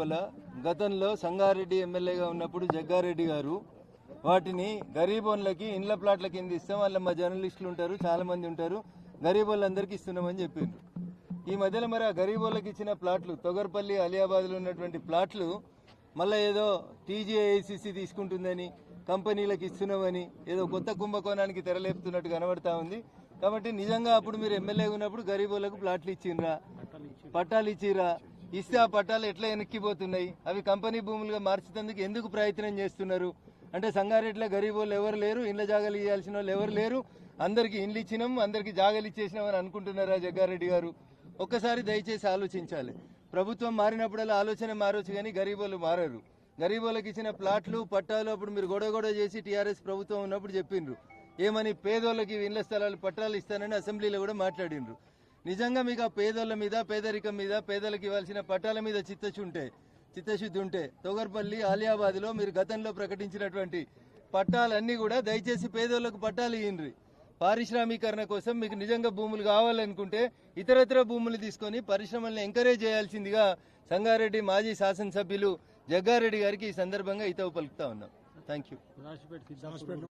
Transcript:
లోపల గతంలో సంగారెడ్డి ఎమ్మెల్యేగా ఉన్నప్పుడు జగ్గారెడ్డి గారు వాటిని గరీబోన్లకి ఇండ్ల ప్లాట్ల కింద ఇస్తాం వాళ్ళ మా జర్నలిస్టులు ఉంటారు చాలా మంది ఉంటారు గరీబోళ్ళందరికీ ఇస్తున్నామని చెప్పిండ్రు ఈ మధ్యలో మరి ఆ గరీబోళ్ళకి ఇచ్చిన ప్లాట్లు తొగర్పల్లి అలియాబాద్లో ఉన్నటువంటి ప్లాట్లు మళ్ళీ ఏదో టీజీఐసిసి తీసుకుంటుందని కంపెనీలకు ఇస్తున్నామని ఏదో కొత్త కుంభకోణానికి తెరలేపుతున్నట్టు కనబడతా ఉంది. కాబట్టి నిజంగా అప్పుడు మీరు ఎమ్మెల్యే ఉన్నప్పుడు గరీబోళ్ళకు ప్లాట్లు ఇచ్చిండ్రా పట్టాలు ఇచ్చిరా ఇస్తే ఆ పట్టాలు ఎట్లా వెనక్కిపోతున్నాయి అవి కంపెనీ భూములుగా మార్చేందుకు ఎందుకు ప్రయత్నం చేస్తున్నారు? అంటే సంగారెడ్డిలో గరీబ్ వాళ్ళు ఎవరు లేరు ఇండ్ల జాగాలు ఇవ్వాల్సిన వాళ్ళు ఎవరు లేరు. అందరికి ఇండ్లు ఇచ్చినాం అందరికి జాగాలు ఇచ్చేసినాం అని అనుకుంటున్నారా జగ్గారెడ్డి గారు? ఒక్కసారి దయచేసి ఆలోచించాలి. ప్రభుత్వం మారినప్పుడల్లా ఆలోచన మారొచ్చు కానీ గరీబ్ వాళ్ళు మారరు. గరీబ్ వాళ్ళకి ఇచ్చిన ప్లాట్లు పట్టాలు అప్పుడు మీరు గొడవ గొడవ చేసి టీఆర్ఎస్ ప్రభుత్వం ఉన్నప్పుడు చెప్పిండ్రు. ఏమని పేదోళ్ళకి ఇండ్ల స్థలాలు పట్టాలు ఇస్తానని అసెంబ్లీలో కూడా మాట్లాడిండ్రు. నిజంగా మీకు ఆ పేదోళ్ళ మీద పేదరికం మీద పేదలకు ఇవ్వాల్సిన పట్టాల మీద చిత్తశుంటే ఉంటే చిత్తశుద్ధి ఉంటే తొగర్పల్లి ఆలియాబాద్లో మీరు గతంలో ప్రకటించినటువంటి పట్టాలన్నీ కూడా దయచేసి పేదోళ్ళకు పట్టాలు ఇయ్యండి. పారిశ్రామీకరణ కోసం మీకు నిజంగా భూములు కావాలనుకుంటే ఇతరత్ర భూములు తీసుకొని పరిశ్రమల్ని ఎంకరేజ్ చేయాల్సిందిగా సంగారెడ్డి మాజీ శాసనసభ్యులు జగ్గారెడ్డి గారికి ఈ సందర్భంగా ఇతవు పలుకుతా ఉన్నాం. Thank you